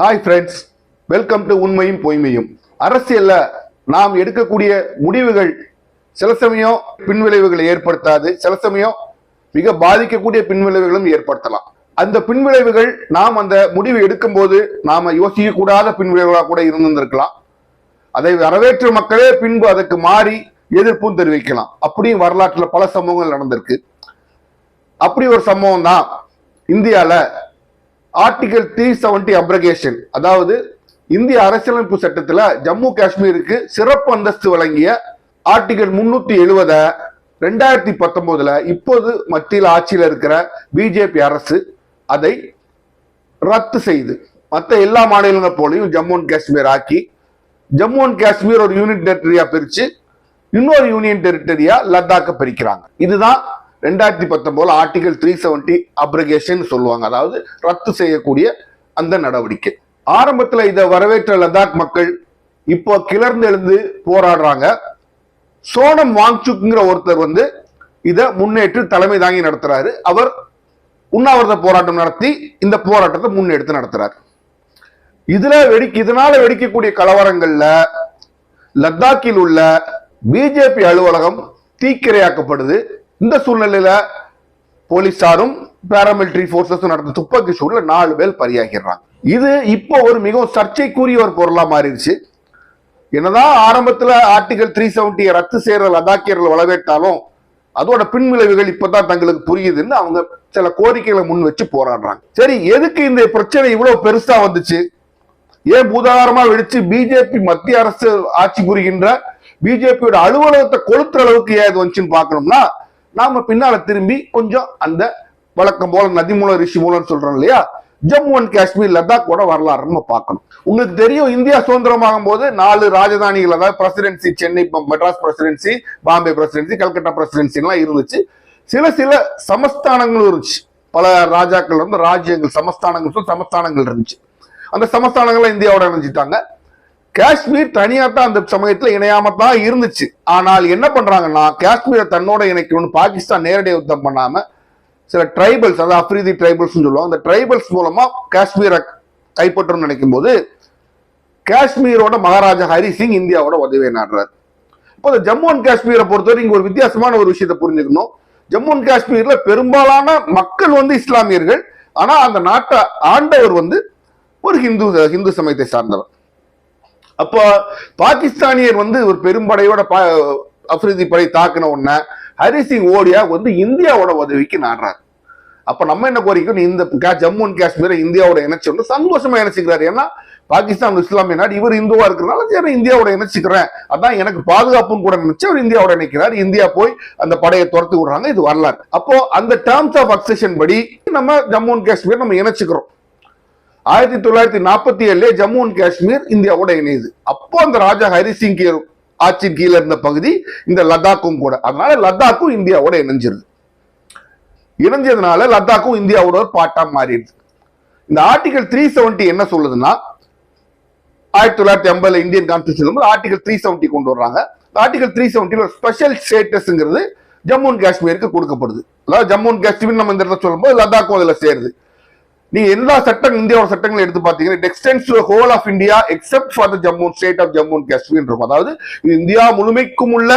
Hi friends welcome to உண்மையும் பொய்மையும் அரசியல்ல நாம் எடுக்கக்கூடிய முடிவுகள் சில சமயம் பின்விளைவுகளை ஏற்படுத்தாது சில சமயம் மிக பாதிக்கக்கூடிய பின்விளைவுகளும் ஏற்படுத்தலாம். அந்த பின்விளைவுகள் நாம் அந்த முடிவு எடுக்கும்போது நாம யோசிக்கக்கூடாத பின்விளைவுகளாக கூட இருந்திருக்கலாம் அதை வரவேற்ற மக்களே பின்பு அதற்கு மாறி எதிர்ப்பும் தெரிவிக்கலாம். அப்படியும் வரலாற்றில் பல சம்பவங்கள் நடந்திருக்கு. அப்படி ஒரு சம்பவம் தான் இந்தியாவில் ஆர்டிகல் த்ரீ செவன்டி அப்ரகேஷன் அதாவது இந்திய அரசியலமைப்பு சட்டத்தில் ஜம்மு காஷ்மீருக்கு சிறப்பு அந்தஸ்து வழங்கிய ஆர்டிகல் முன்னூத்தி எழுபதை ரெண்டாயிரத்தி பத்தொன்பதுல இப்போது மத்தியில் ஆட்சியில் இருக்கிற பிஜேபி அரசு அதை ரத்து செய்து மற்ற எல்லா மாநிலங்கள் போலையும் ஜம்மு அண்ட் காஷ்மீர் ஆக்கி ஜம்மு அண்ட் காஷ்மீர் ஒரு யூனியன் டெரிட்டரியா பிரிச்சு இன்னொரு யூனியன் டெரிட்டரியா லத்தாக்க பிரிக்கிறாங்க. இதுதான் ரெண்டாயிரத்தி பத்தொம்போது ஆர்டிகல் த்ரீ செவன்டி அப்ரகேஷன் சொல்லுவாங்க. அதாவது ரத்து செய்யக்கூடிய அந்த நடவடிக்கை. ஆரம்பத்தில் இதை வரவேற்ற லடாக் மக்கள் இப்போ கிளர்ந்து எழுந்து போராடுறாங்க. சோனம் வாங்சுக்குங்கிற ஒருத்தர் வந்து இதை முன்னேற்று தலைமை தாங்கி நடத்துறாரு. அவர் உண்ணாவிரத போராட்டம் நடத்தி இந்த போராட்டத்தை முன்னெடுத்து நடத்துறாரு. இதுல வெடிக்க இதனால வெடிக்கக்கூடிய கலவரங்கள்ல லத்தாக்கில் உள்ள பிஜேபி அலுவலகம் தீக்கிரையாக்கப்படுது. இந்த சூழ்நிலையில போலீசாரும் பாராமிலிட்டரி போர்சஸும் நடந்த துப்பாக்கி சூடுல நாலு பேர் பலியாகிறாங்க இது இப்போ ஒரு மிகவும் சர்ச்சைக்குரிய ஒரு பொருளா மாறிடுச்சு. என்னதான் ஆரம்பத்துல ஆர்டிகல் த்ரீ செவன்டியை ரத்து செய்யற லதாக்கியர்கள் வளவேட்டாலும் அதோட பின்விளைவுகள் இப்பதான் தங்களுக்கு புரியுதுன்னு அவங்க சில கோரிக்கைகளை முன் வச்சு போராடுறாங்க. சரி எதுக்கு இந்த பிரச்சனை இவ்வளவு பெருசா வந்துச்சு? ஏன் பூதாகாரமா வெடிச்சு பிஜேபி மத்திய அரசு ஆட்சி புரிகின்ற பிஜேபியோட அலுவலகத்தை கொளுத்துற அளவுக்கு ஏன் இது வந்துச்சுன்னு பார்க்கணும்னா நாம பின்னால திரும்பி கொஞ்சம் அந்த வழக்கம் போல நதி மூலம் ரிஷி மூலம் சொல்றோம் இல்லையா? ஜம்மு அண்ட் காஷ்மீர் லத்தாக்கோட வரலாறு நம்ம பார்க்கணும். உங்களுக்கு தெரியும் இந்தியா சுதந்திரமாகும் போது நாலு ராஜதானிகள் அதாவது presidency Chennai Madras presidency Bombay presidency Calcutta presidency எல்லாம் இருந்துச்சு. சில சில சமஸ்தானங்களும் இருந்துச்சு. பல ராஜாக்கள் வந்து ராஜ்யங்கள் சமஸ்தானங்கள் சமஸ்தானங்கள் இருந்துச்சு. அந்த சமஸ்தானங்கள்லாம் இந்தியாவோட இணைஞ்சிட்டாங்க. காஷ்மீர் தனியாக தான் அந்த சமயத்துல இணையாம தான் இருந்துச்சு. ஆனால் என்ன பண்றாங்கன்னா காஷ்மீரை தன்னோட இணைக்கணும்னு பாகிஸ்தான் நேரடி யுத்தம் பண்ணாம சில ட்ரைபல்ஸ் அதாவது அப்ரீதி ட்ரைபல்ஸ் சொல்லுவாங்க அந்த ட்ரைபல்ஸ் மூலமா காஷ்மீரை கைப்பற்றணும்னு நினைக்கும் போது காஷ்மீரோட மகாராஜா ஹரி சிங் இந்தியாவோட உதவியை நாடுறாரு. இப்போ இந்த ஜம்மு அண்ட் காஷ்மீரை பொறுத்தவரை இங்க ஒரு வித்தியாசமான ஒரு விஷயத்தை புரிஞ்சுக்கணும். ஜம்மு அண்ட் காஷ்மீர்ல பெரும்பாலான மக்கள் வந்து இஸ்லாமியர்கள் ஆனா அந்த நாட்டை ஆண்டவர் வந்து ஒரு ஹிந்து ஹிந்து சமயத்தை சார்ந்தவர். அப்போ பாகிஸ்தானியர் வந்து ஒரு பெரும்படையோட அப்ரிதி படை தாக்கின உடனே ஹரிசிங் ஓடியா வந்து இந்தியாவோட உதவிக்கு நாடுறாரு. அப்ப நம்ம என்ன கோரிக்கணும் இந்த ஜம்மு அண்ட் காஷ்மீரை இந்தியாவோட இணைச்சு சந்தோஷமா இணைச்சிக்கிறாரு. ஏன்னா பாகிஸ்தான் இஸ்லாமிய நாடு இவர் இந்துவா இருக்கிறனால சரி இந்தியாவோட இணைச்சிக்கிறேன். அதான் எனக்கு பாதுகாப்புன்னு கூட நினைச்சு அவர் இந்தியாவோட இணைக்கிறார். இந்தியா போய் அந்த படையை துரத்து விடுறாங்க. இது வரலாறு. அப்போ அந்த டேர்ம்ஸ் ஆஃப் அக்செஷன் படி நம்ம ஜம்மு அண்ட் காஷ்மீர் நம்ம இணைச்சுக்கிறோம். ஆயிரத்தி தொள்ளாயிரத்தி நாற்பத்தி ஏழுல ஜம்மு அண்ட் காஷ்மீர் இந்தியாவோட இணையுது. அப்போ அந்த ராஜா ஹரிசிங் ஆட்சியின் கீழே இருந்த பகுதி இந்த லடாக்கும் கூட. அதனால லடாக்கும் இந்தியாவோட இணைஞ்சிருது. இணைஞ்சதுனால லடாக்கும் இந்தியாவோட ஒரு பாட்டா மாறிடுது. இந்த ஆர்டிகல் த்ரீ செவன்டி என்ன சொல்லுதுன்னா ஆயிரத்தி தொள்ளாயிரத்தி ஐம்பதுல Indian constitution article three seventy கொண்டு வர்றாங்க. ஆர்டிகல் த்ரீ செவன்டில ஸ்பெஷல் ஸ்டேட்டஸ்ங்கிறது ஜம்மு அண்ட் காஷ்மீருக்கு கொடுக்கப்படுது. அதாவது ஜம்மு அண்ட் காஷ்மீர் நம்ம இந்த இடத்துல சொல்லும்போது லடாக்கும் அதில் சேருது. நீங்க எல்லா சட்டம் இந்தியாவோட சட்டங்களை எடுத்து பாத்தீங்கன்னா extends to whole of India except for the Jammu state of Jammu and Kashmir இருக்கும். அதாவது இது இந்தியா முழுமைக்கும் உள்ள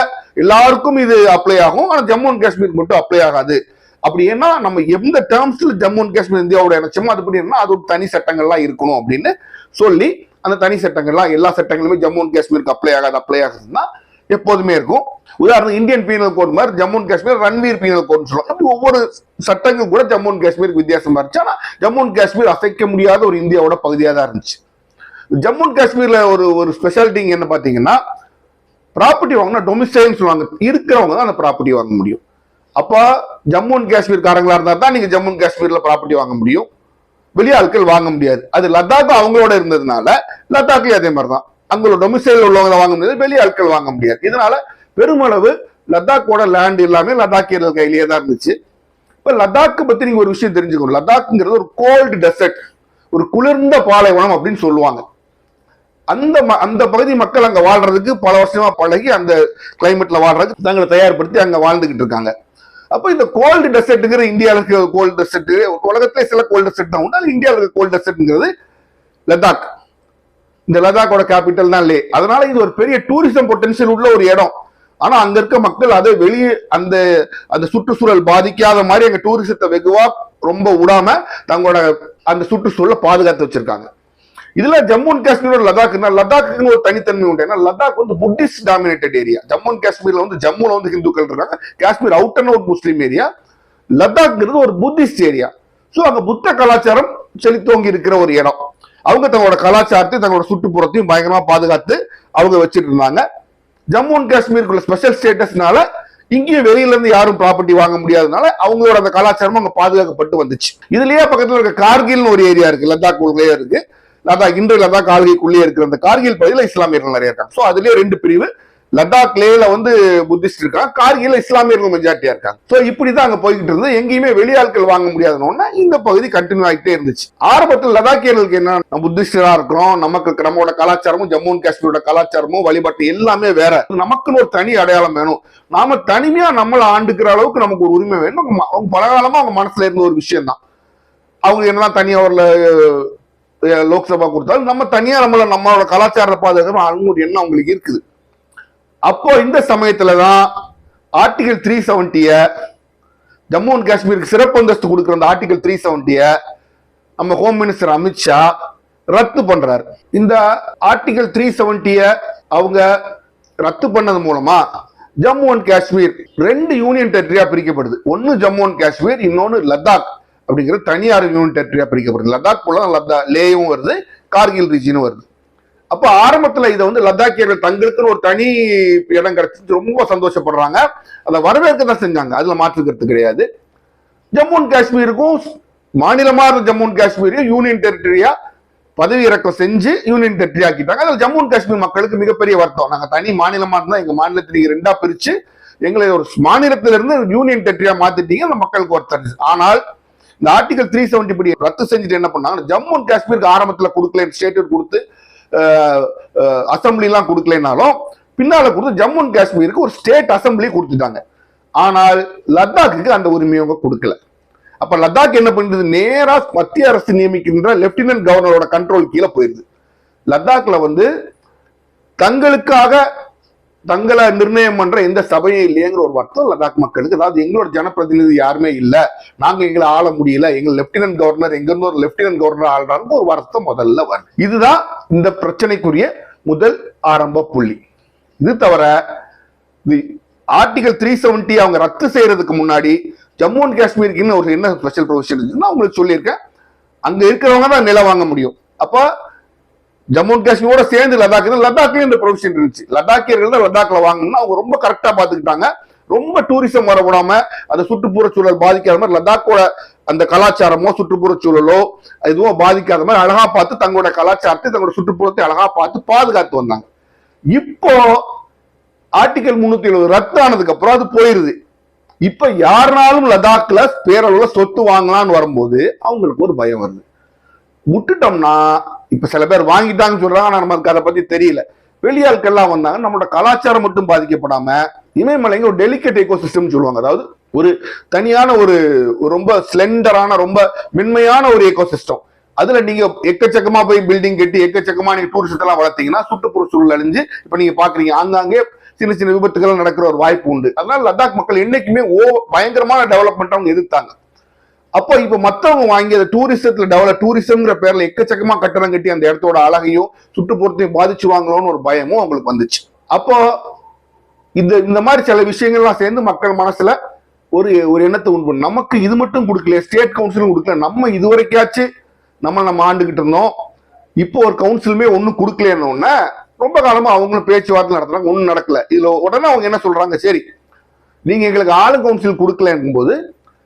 எல்லாருக்கும் இது அப்ளை ஆகும். ஆனா ஜம்மு அண்ட் காஷ்மீர் மட்டும் அப்ளை ஆகாது. அப்படி ஏன்னா நம்ம எந்த டேர்ம்ஸ்ல ஜம்மு அண்ட் காஷ்மீர் இந்தியாவோட இணைச்சோமோ அது பண்ணி அது ஒரு தனி சட்டங்கள்லாம் இருக்கணும் அப்படின்னு சொல்லி அந்த தனி சட்டங்கள்லாம் எல்லா சட்டங்களுமே ஜம்மு அண்ட் காஷ்மீருக்கு அப்ளை ஆகாது அப்ளை ஆகுதுன்னா எப்போதுமே இருக்கும். உதாரணம் இந்தியன் பீனல் கோட் மாதிரி ஜம்மு அண்ட் காஷ்மீர் ரன்வீர் பீனல் கோட்னு சொல்லுவாங்க. அப்படி ஒவ்வொரு சட்டங்கள் கூட ஜம்மு அண்ட் காஷ்மீருக்கு வித்தியாசமா இருந்துச்சு. ஆனா ஜம்மு அண்ட் காஷ்மீர் அசைக்க முடியாத ஒரு இந்தியாவோட பகுதியாக தான் இருந்துச்சு. ஜம்மு அண்ட் காஷ்மீர்ல ஒரு ஒரு ஸ்பெஷாலிட்டிங்க என்ன பாத்தீங்கன்னா ப்ராப்பர்ட்டி வாங்கினா டொமிசைல்னு சொல்லுவாங்க. இருக்கிறவங்க தான் அந்த ப்ராப்பர்ட்டி வாங்க முடியும். அப்போ ஜம்மு அண்ட் காஷ்மீர் காரங்களா இருந்தா தான் நீங்க ஜம்மு அண்ட் காஷ்மீர்ல ப்ராப்பர்ட்டி வாங்க முடியும். வெளியாட்கள் வாங்க முடியாது. அது லடாக் அவங்களோட இருந்ததுனால லத்தாக்லயும் அதே மாதிரி தான் அங்கே டொமிசைல் உள்ளவங்க வாங்க முடியாது வெளியாட்கள் வாங்க முடியாது. இதனால பெருமளவு லடாக்கோட லேண்ட் எல்லாமே லடாக்கியர்கள் கையிலேயே தான் இருந்துச்சு. இப்போ லத்தாக்கு பற்றி நீங்கள் ஒரு விஷயம் தெரிஞ்சுக்கணும். லடாக்குங்கிறது ஒரு கோல்டு டெசர்ட் ஒரு குளிர்ந்த பாலைவனம் அப்படின்னு சொல்லுவாங்க. அந்த ம- அந்த பகுதி மக்கள் அங்கே வாழ்றதுக்கு பல வருஷமா பழகி அந்த கிளைமேட்ல வாழ்றதுக்கு தங்களை தயார்படுத்தி அங்கே வாழ்ந்துகிட்டு இருக்காங்க. அப்போ இந்த கோல்டு டெசர்ட்டுங்கிற இந்தியாவில் இருக்கிற கோல்டு டெசர்ட் உலகத்திலே சில கோல்டு டெசர்ட் தான் உண்டு. அது இந்தியாவில் இருக்க கோல்டு டெசர்ட்ங்கிறது லடாக் இந்த லடாக்கோட கேபிட்டல் தான் லே. அதனால இது ஒரு பெரிய டூரிசம் பொட்டன்ஷியல் உள்ள ஒரு இடம். ஆனா அங்க இருக்க மக்கள் அதை வெளியே அந்த அந்த சுற்றுச்சூழல் பாதிக்காத மாதிரி எங்க டூரிசத்தை வெகுவா ரொம்ப விடாம தங்களோட அந்த சுற்றுச்சூழலை பாதுகாத்து வச்சிருக்காங்க. இதுல ஜம்மு அண்ட் காஷ்மீரோட லடாக்னா லடாக்குன்னு ஒரு தனித்தன்மை உண்டு. ஏன்னா லடாக் வந்து Buddhist dominated area Jammu and காஷ்மீர்ல வந்து ஜம்முல வந்து ஹிந்துக்கள் இருக்காங்க. Kashmir out and out Muslim area லடாக்ங்கிறது ஒரு புத்திஸ்ட் ஏரியா ஸோ அங்க புத்த கலாச்சாரம் செழித்தோங்கி இருக்கிற ஒரு இடம். அவங்க தங்களோட கலாச்சாரத்தையும் தங்களோட சுற்றுப்புறத்தையும் பயங்கரமா பாதுகாத்து அவங்க வச்சுட்டு இருந்தாங்க. ஜம்மு அண்ட் காஷ்மீருக்குள்ள ஸ்பெஷல் ஸ்டேட்டஸ்னால இங்கேயும் வெளியில இருந்து யாரும் ப்ராப்பர்ட்டி வாங்க முடியாதனால அவங்களோட அந்த கலாச்சாரமும் அங்க பாதுகாக்கப்பட்டு வந்துச்சு. இதுலயே பக்கத்துல இருக்க கார்கில்னு ஒரு ஏரியா இருக்கு லடாக் உள்ளே இருக்கு. லதாக் இன்று லதாக் கார்கில்குள்ளேயே இருக்கிற அந்த கார்கில் பகுதியில் இஸ்லாமியர்கள் நிறைய இருக்காங்க. ஸோ அதுலயே ரெண்டு பிரிவு. லடாக் லேல வந்து புத்திஸ்ட் இருக்கான் கார்கில் இஸ்லாமியர்கள் மெஜாரிட்டியா இருக்காங்க. சோ இப்படிதான் அங்க போய்கிட்டு இருந்தது. எங்கேயுமே வெளியாட்கள் வாங்க முடியாதுன்னு இந்த பகுதி கண்டினியூ ஆகிட்டே இருந்துச்சு. ஆரம்பத்தில் லடாக்கியர்களுக்கு என்ன நம்ம புத்திஸ்டரா இருக்கிறோம் நமக்கு நம்மளோட கலாச்சாரமும் ஜம்மு அண்ட் காஷ்மீரோட கலாச்சாரமும் வழிபாட்டு எல்லாமே வேற. நமக்குன்னு ஒரு தனி அடையாளம் வேணும். நாம தனிமையா நம்மளை ஆண்டுக்கிற அளவுக்கு நமக்கு ஒரு உரிமை வேணும். அவங்க பல பலகாலமா அவங்க மனசுல இருந்த ஒரு விஷயம் தான் அவங்க என்னதான் தனியா ஒரு லோக்சபா கொடுத்தாலும் நம்ம தனியா நம்மள நம்மளோட கலாச்சார பாதுகாக்கணும் அவங்களுடைய எண்ணம் அவங்களுக்கு இருக்குது? அப்போ இந்த சமயத்துல தான் ஆர்டிகல் த்ரீ செவன்ட்டிய ஜம்மு அண்ட் காஷ்மீருக்கு சிறப்பு அந்தஸ்து கொடுக்குற அந்த ஆர்டிகல் த்ரீ செவன்ட்டிய நம்ம ஹோம் மினிஸ்டர் அமித்ஷா ரத்து பண்றாரு. இந்த ஆர்டிகல் த்ரீ செவன்ட்டிய அவங்க ரத்து பண்ணது மூலமா ஜம்மு அண்ட் காஷ்மீர் ரெண்டு யூனியன் டெரிட்டரியா பிரிக்கப்படுது. ஒன்னு ஜம்மு அண்ட் காஷ்மீர் இன்னொன்னு லடாக் அப்படிங்கிற தனியார் யூனியன் டெரிட்டரியா பிரிக்கப்படுது. லடாக் போல லடாக் லேயும் வருது கார்கில் ரீஜனும் வருது. அப்ப ஆரம்பத்துல இதை வந்து லடாக்கியர்கள் தங்களுக்குன்னு ஒரு தனி இடம் கிடைச்சி ரொம்ப சந்தோஷப்படுறாங்க. அதை வரவேற்க தான் செஞ்சாங்க. அதுல மாற்றுக்கிறது கிடையாது. ஜம்மு அண்ட் காஷ்மீருக்கும் மாநிலமா இருந்த ஜம்மு அண்ட் காஷ்மீரையும் யூனியன் டெரிட்டரியா பதவி இறக்கம் செஞ்சு யூனியன் டெரிட்டரி ஆக்கிட்டாங்க. அதில் ஜம்மு அண்ட் காஷ்மீர் மக்களுக்கு மிகப்பெரிய வருத்தம். நாங்கள் தனி மாநிலமா இருந்தால் எங்க மாநிலத்தை நீங்க ரெண்டா பிரிச்சு எங்களை ஒரு மாநிலத்திலிருந்து யூனியன் டெரிட்டரியா மாத்திட்டீங்க. அந்த மக்களுக்கு ஒருத்தர் ஆனால் இந்த ஆர்டிகல் த்ரீ செவன்டி படி ரத்து செஞ்சுட்டு என்ன பண்ணாங்க ஜம்மு அண்ட் காஷ்மீருக்கு ஆரம்பத்தில் கொடுக்கல ஸ்டேட்டு கொடுத்து அசம்பிளிலாம் கொடுக்கலனாலும் பின்னால் கொடுத்து ஜம்மு அண்ட் காஷ்மீருக்கு ஒரு ஸ்டேட் அசம்பிளி கொடுத்துட்டாங்க. ஆனால் லடாக்குக்கு அந்த உரிமையை அவங்க கொடுக்கல. அப்ப லடாக் என்ன பண்ணுது? நேரா மத்திய அரசு நியமிக்கின்ற லெப்டினன்ட் கவர்னரோட கண்ட்ரோல் கீழே போயிருது. லடாக்ல வந்து தங்களுக்காக தங்களை நிர்ணயம் பண்ற எந்த சபையும் இல்லையங்கிற ஒரு வருத்தம் லடாக் மக்களுக்கு. அதாவது எங்களோட ஜனப்பிரதிநிதி யாருமே இல்லை. நாங்க எங்களை ஆள முடியல. எங்க லெப்டினன்ட் கவர்னர் எங்க இருந்து ஒரு லெப்டினன்ட் கவர்னர் ஆள்றாங்க ஒரு வருத்தம் முதல்ல வருது. இதுதான் இந்த பிரச்சனைக்குரிய முதல் ஆரம்ப புள்ளி. இது தவிர ஆர்டிகல் த்ரீ செவன்டி அவங்க ரத்து செய்யறதுக்கு முன்னாடி ஜம்மு அண்ட் காஷ்மீருக்கு இன்னும் ஒரு என்ன ஸ்பெஷல் ப்ரொவிஷன் இருக்குன்னா அவங்களுக்கு சொல்லியிருக்கேன். அங்க இருக்கிறவங்க தான் நிலம் வாங்க முடியும். அப்போ ஜம்மு அண்ட் காஷ்மீரோட சேர்ந்து லடாக் தான் இந்த ப்ரொவிஷன் இருந்துச்சு. லடாக்கியர்கள் தான் லடாக்ல வாங்கணும்னா அவங்க ரொம்ப கரெக்டா பாத்துக்கிட்டாங்க ரொம்ப டூரிசம் வர விடாம அந்த சுற்றுப்புற சூழல் பாதிக்காத மாதிரி லடாக்கோட அந்த கலாச்சாரமோ சுற்றுப்புற சூழலோ எதுவும் பாதிக்காத மாதிரி அழகா பார்த்து தங்களோட கலாச்சாரத்தை தங்களோட சுற்றுப்புறத்தை அழகா பார்த்து பாதுகாத்து வந்தாங்க. இப்போ ஆர்டிகல் முன்னூத்தி எழுபது ரத்து ஆனதுக்கு அப்புறம் அது போயிருது. இப்ப யாருனாலும் லடாக்ல பேரளவுல சொத்து வாங்கலாம்னு வரும்போது அவங்களுக்கு ஒரு பயம் வருது. விட்டுட்டோம்னா இப்ப சில பேர் வாங்கிட்டாங்கன்னு சொல்றாங்க ஆனா நமக்கு அதை பத்தி தெரியல. வெளியாட்கள்லாம் வந்தாங்க நம்மளோட கலாச்சாரம் மட்டும் பாதிக்கப்படாம இமயமலைங்க ஒரு டெலிகேட் எக்கோ சிஸ்டம் சொல்லுவாங்க. அதாவது ஒரு தனியான ஒரு ரொம்ப ஸ்லெண்டரான ரொம்ப மென்மையான ஒரு எக்கோ சிஸ்டம் அதுல நீங்க எக்கச்சக்கமா போய் பில்டிங் கட்டி எக்கச்சக்கமா நீங்க டூரிஸ்ட் எல்லாம் வளர்த்தீங்கன்னா சுற்றுப்புற சூழல் அழிஞ்சு இப்ப நீங்க பாக்குறீங்க ஆங்காங்கே சின்ன சின்ன விபத்துகள் நடக்கிற ஒரு வாய்ப்பு உண்டு. அதனால லடாக் மக்கள் என்னைக்குமே ஓ பயங்கரமான டெவலப்மெண்ட் அவங்க எதிர்த்தாங்க. அப்போ இப்ப மத்தவங்க வாங்கி அந்த டூரிசத்துல டெவலப் டூரிசம்ங்கிற பேர்ல எக்கச்சக்கமா கட்டணம் கட்டி அந்த இடத்தோட அழகையும் சுற்றுப்புறத்தையும் பாதிச்சுவாங்களோன்னு ஒரு பயமும் அவங்களுக்கு வந்துச்சு. அப்போ இந்த இந்த மாதிரி சில விஷயங்கள்லாம் சேர்ந்து மக்கள் மனசுல ஒரு ஒரு எண்ணத்தை உண்டு நமக்கு இது மட்டும் கொடுக்கல ஸ்டேட் கவுன்சிலும் கொடுக்கல. நம்ம இதுவரைக்காச்சும் நம்ம நம்ம ஆண்டுகிட்டு இருந்தோம். இப்போ ஒரு கவுன்சிலுமே ஒன்றும் கொடுக்கலன்னொன்னே ரொம்ப காலமா அவங்களும் பேச்சுவார்த்தை நடத்துறாங்க. ஒன்றும் நடக்கல. இதுல உடனே அவங்க என்ன சொல்றாங்க? சரி நீங்க எங்களுக்கு ஆளு கவுன்சில் கொடுக்கலங்கும்போது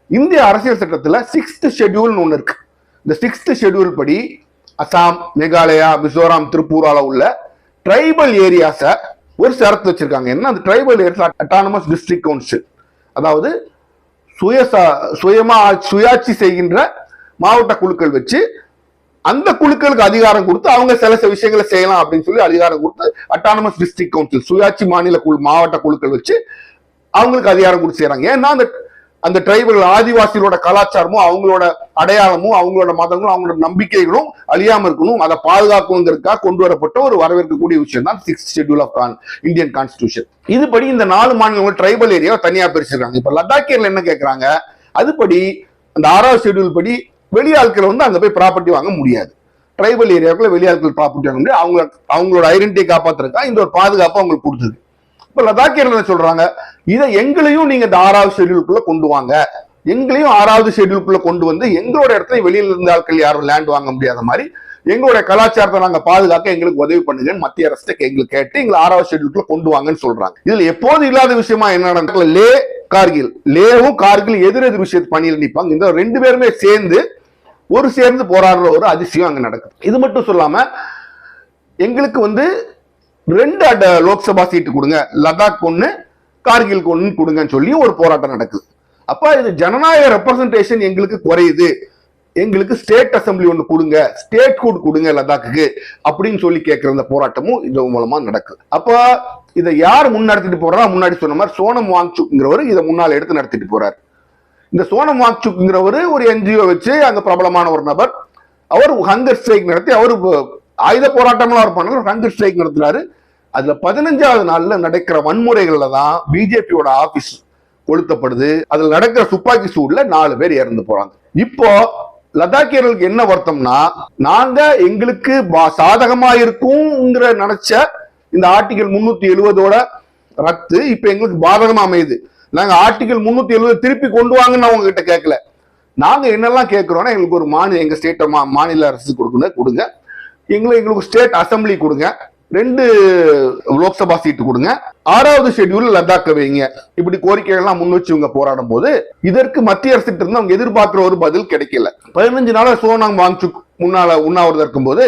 இந்திய அரசியல் சட்டத்தில் சிக்ஸ்த் ஷெட்யூல்னு ஒன்று இருக்கு. இந்த சிக்ஸ்த் ஷெட்யூல் படி அசாம் மேகாலயா மிசோராம் திரிபுரால உள்ள ட்ரைபல் ஏரியாஸை ஒரு சரத்து வச்சிருக்காங்க. என்ன? அந்த tribal areas autonomous district council அதாவது சுயசா சுயமா சுயாட்சி செய்கின்ற மாவட்ட குழுக்கள் வச்சு அந்த குழுக்களுக்கு அதிகாரம் கொடுத்து அவங்க சில சில விஷயங்களை செய்யலாம் அப்படின்னு சொல்லி அதிகாரம் கொடுத்து அட்டானமஸ் டிஸ்ட்ரிக்ட் கவுன்சில் சுயாட்சி மாநில குழு மாவட்ட குழுக்கள் வச்சு அவங்களுக்கு அதிகாரம் கொடுத்து செய்யறாங்க ஏன்னா அந்த அந்த டிரைபல் ஆதிவாசிகளோட கலாச்சாரமும் அவங்களோட அடையாளமும் அவங்களோட மதங்களும் அவங்களோட நம்பிக்கைகளும் அழியாம இருக்கணும். அதை பாதுகாக்கணுங்கிறதுக்காக கொண்டு வரப்பட்ட ஒரு வரவேற்கக்கூடிய விஷயம் தான் six schedule of Indian constitution இதுபடி இந்த நாலு மாநிலங்கள் ட்ரைபல் ஏரியாவை தனியா பிரிச்சிருக்காங்க. இப்ப லடாக்கியர்ல என்ன கேட்குறாங்க அதுபடி அந்த ஆறாவது ஷெட்யூல் படி வெளியாட்கள் வந்து அங்க போய் ப்ராப்பர்ட்டி வாங்க முடியாது. ட்ரைபல் ஏரியாவுக்குள்ள வெளியாட்கள் ப்ராப்பர்ட்டி வாங்க முடியாது. அவங்க அவங்களோட ஐடென்டிட்டி காப்பாத்துறதுக்கா இந்த ஒரு பாதுகாப்பு அவங்களுக்கு கொடுத்துருக்கு. இப்ப லடாக்கியர்கள் என்ன சொல்றாங்க. இதை எங்களையும் நீங்க இந்த ஆறாவது ஷெட்யூலுக்குள்ள கொண்டு வாங்க. எங்களையும் ஆறாவது ஷெட்யூலுக்குள்ள கொண்டு வந்து எங்களோட இடத்துல வெளியில இருந்த ஆட்கள் யாரும் லேண்ட் வாங்க முடியாத மாதிரி எங்களுடைய கலாச்சாரத்தை நாங்க பாதுகாக்க எங்களுக்கு உதவி பண்ணுங்கன்னு மத்திய அரசு எங்களுக்கு கேட்டு எங்களை ஆறாவது ஷெட்யூலுக்குள்ள கொண்டு வாங்கன்னு சொல்றாங்க. இதுல எப்போது இல்லாத விஷயமா என்ன நடக்கல லே கார்கில் லேவும் கார்கில் எதிரெதிர் விஷயத்து பணியில் நிற்பாங்க இந்த ரெண்டு பேருமே சேர்ந்து ஒரு சேர்ந்து போராடுற ஒரு அதிசயம் அங்க நடக்குது. இது மட்டும் சொல்லாம எங்களுக்கு வந்து ரெண்டு அட லோக்சபா சீட்டு கொடுங்க லடாக் ஒன்று கார்கில் ஒண்ணு கொடுங்கன்னு சொல்லி ஒரு போராட்டம் நடக்குது. அப்போ இது ஜனநாயக ரெப்ரசன்டேஷன் எங்களுக்கு குறையுது. எங்களுக்கு ஸ்டேட் அசம்பிளி ஒன்று கொடுங்க ஸ்டேட் ஹுட் கொடுங்க லடாக்குக்கு அப்படின்னு சொல்லி கேட்குற அந்த போராட்டமும் இது மூலமாக நடக்குது. அப்போ இதை யார் முன்னெடுத்துட்டு போறா? முன்னாடி சொன்ன மாதிரி சோனம் வாங்சுக்குங்கிறவர் இதை முன்னால் எடுத்து நடத்திட்டு போறார். இந்த சோனம் வாங்சுக்குங்கிறவர் ஒரு என்ஜிஓ வச்சு அங்கே பிரபலமான ஒரு நபர். அவர் ஹங்கர் ஸ்ட்ரைக் நடத்தி அவர் ஆயுத போராட்டம்லாம் அவர் பண்ணார் ஹங்கர் ஸ்ட்ரைக் நடத்துறாரு. அதுல பதினஞ்சாவது நாள்ல நடக்கிற வன்முறைகள்ல தான் பிஜேபியோட ஆபீஸ் கொளுத்தப்படுது. அதுல நடக்கிற துப்பாக்கி சூடுல நாலு பேர் இறந்து போறாங்க. இப்போ லதாக்கியர்களுக்கு என்ன வருத்தம்னா நாங்க எங்களுக்கு பா- சாதகமா இருக்குங்கிற நினைச்ச இந்த ஆர்டிகல் முன்னூத்தி எழுபதோட ரத்து இப்ப எங்களுக்கு பாதகமா அமையுது. நாங்க ஆர்டிகல் முன்னூத்தி எழுபது திருப்பி கொண்டு வாங்கன்னு அவங்க கிட்ட கேட்கல. நாங்க என்னெல்லாம் கேட்கிறோம்னா எங்களுக்கு ஒரு மாநில எங்க ஸ்டேட் மாநில அரசு கொடுக்குங்க கொடுங்க. எங்களுக்கு எங்களுக்கு ஸ்டேட் அசம்பிளி கொடுங்க. ரெண்டு லோக்சபா சீட்டு கொடுங்க. ஆறாவது ஷெட்யூல் லடாக்க வைங்க. இப்படி கோரிக்கைகள்லாம் முன் வச்சு இவங்க போராடும் போது இதற்கு மத்திய அரசு இருந்து அவங்க எதிர்பார்க்கிற ஒரு பதில் கிடைக்கல. பதினஞ்சு நாள சோனாங் வாங்சுக் முன்னால உண்ணாவிரதம் இருக்கும்போது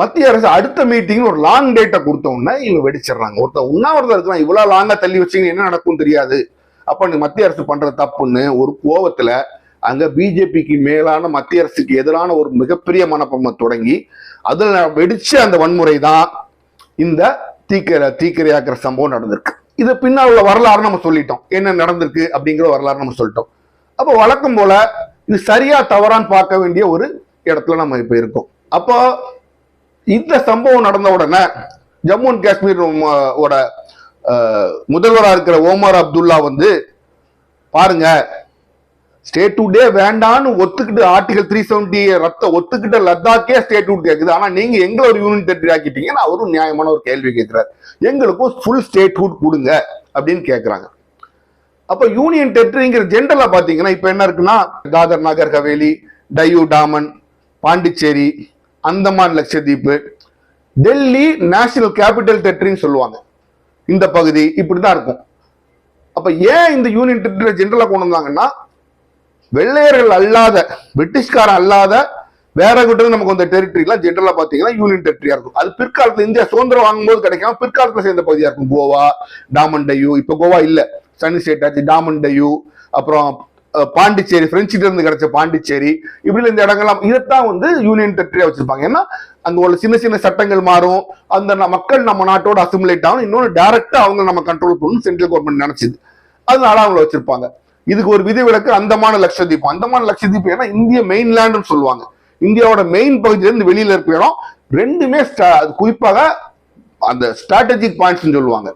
மத்திய அரசு அடுத்த மீட்டிங் ஒரு லாங் டேட்டை கொடுத்த உடனே இவங்க வெடிச்சிடுறாங்க. ஒருத்தர் உண்ணாவிரதம் இருக்கலாம் இவ்வளவு லாங்கா தள்ளி வச்சீங்க என்ன நடக்கும் தெரியாது. அப்ப நீ மத்திய அரசு பண்ற தப்புன்னு ஒரு கோவத்துல அங்க பிஜேபிக்கு மேலான மத்திய அரசுக்கு எதிரான ஒரு மிகப்பெரிய மனப்பன்மை தொடங்கி அதுல வெடிச்ச அந்த வன்முறை தான் இந்த தீக்கரை தீக்கிரையாக்குற சம்பவம் நடந்திருக்கு. இது பின்னால் உள்ள வரலாறு நம்ம சொல்லிட்டோம். என்ன நடந்திருக்கு அப்படிங்கிற வரலாறு நம்ம சொல்லிட்டோம். அப்போ வழக்கம் போல இது சரியா தவறான்னு பார்க்க வேண்டிய ஒரு இடத்துல நம்ம இப்போ இருக்கோம். அப்போ இந்த சம்பவம் நடந்த உடனே ஜம்மு அண்ட் காஷ்மீர் ம- ஓட முதல்வராக இருக்கிற ஓமர் அப்துல்லா வந்து பாருங்க ஸ்டேட் டே வேண்டான்னு ஒத்துக்கிட்டு ஆர்டிகல் த்ரீ செவன்டி ரத்த ஒத்துக்கிட்ட லத்தாக்கே ஸ்டேட் டூட் கேட்குது ஆனால் நீங்கள் எங்களை ஒரு யூனியன் டெரிட்டரி ஆக்கிட்டீங்கன்னு அவரும் நியாயமான ஒரு கேள்வி கேட்குறாரு எங்களுக்கும் ஃபுல் ஸ்டேட் ஹூட் கொடுங்க அப்படின்னு கேட்குறாங்க. அப்போ யூனியன் டெரிட்டரிங்கிற ஜென்ரலாக பார்த்தீங்கன்னா இப்போ என்ன இருக்குன்னா தாதர் நகர் ஹவேலி டையூ டாமன் பாண்டிச்சேரி அந்தமான் லட்சத்தீப்பு டெல்லி நேஷனல் கேபிட்டல் டெரிட்டரின்னு சொல்லுவாங்க. இந்த பகுதி இப்படி தான் இருக்கும். அப்போ ஏன் இந்த யூனியன் டெரிட்டரி ஜென்ரலாக கொண்டு வந்தாங்கன்னா வெள்ளையர்கள் அல்லாத பிரிட்டிஷ்காரன் அல்லாத வேற கிட்ட நமக்கு வந்த டெரிட்டரிலாம் ஜென்ரலா பாத்தீங்கன்னா யூனியன் டெரிட்டரியா இருக்கும். அது பிற்காலத்துல இந்தியா சுதந்திரம் வாங்கும்போது கிடைக்காம பிற்காலத்துல சேர்ந்த பகுதியா இருக்கும். கோவா டாமன் டையூ இப்ப கோவா இல்ல. சனி ஸ்டேட் ஆச்சு டாமன் டையூ அப்புறம் பாண்டிச்சேரி பிரெஞ்சிட்ட இருந்து கிடைச்ச பாண்டிச்சேரி இப்படி இந்த இடங்கள்லாம் இதைத்தான் வந்து யூனியன் டெரிட்டரியா வச்சிருப்பாங்க. ஏன்னா அங்க உள்ள சின்ன சின்ன சட்டங்கள் மாறும். அந்த மக்கள் நம்ம நாட்டோட அசிமுலேட் ஆகும் இன்னொன்று டைரக்டா அவங்க நம்ம கண்ட்ரோல் பண்ணணும் சென்ட்ரல் கவர்மெண்ட் நினைச்சது. அதனால அவங்கள வச்சிருப்பாங்க. இதுக்கு ஒரு விதிவிலக்கு அந்தமான லட்சத்தீப் அந்தமான லட்சத்தீப் ஏன்னா இந்திய மெயின்லேண்டுன்னு சொல்லுவாங்க. இந்தியாவோட மெயின் பகுதியிலேருந்து வெளியில இருக்க இடம் ரெண்டுமே அது குறிப்பாக அந்த ஸ்ட்ராட்டஜிக் பாயிண்ட்ஸ் சொல்லுவாங்க.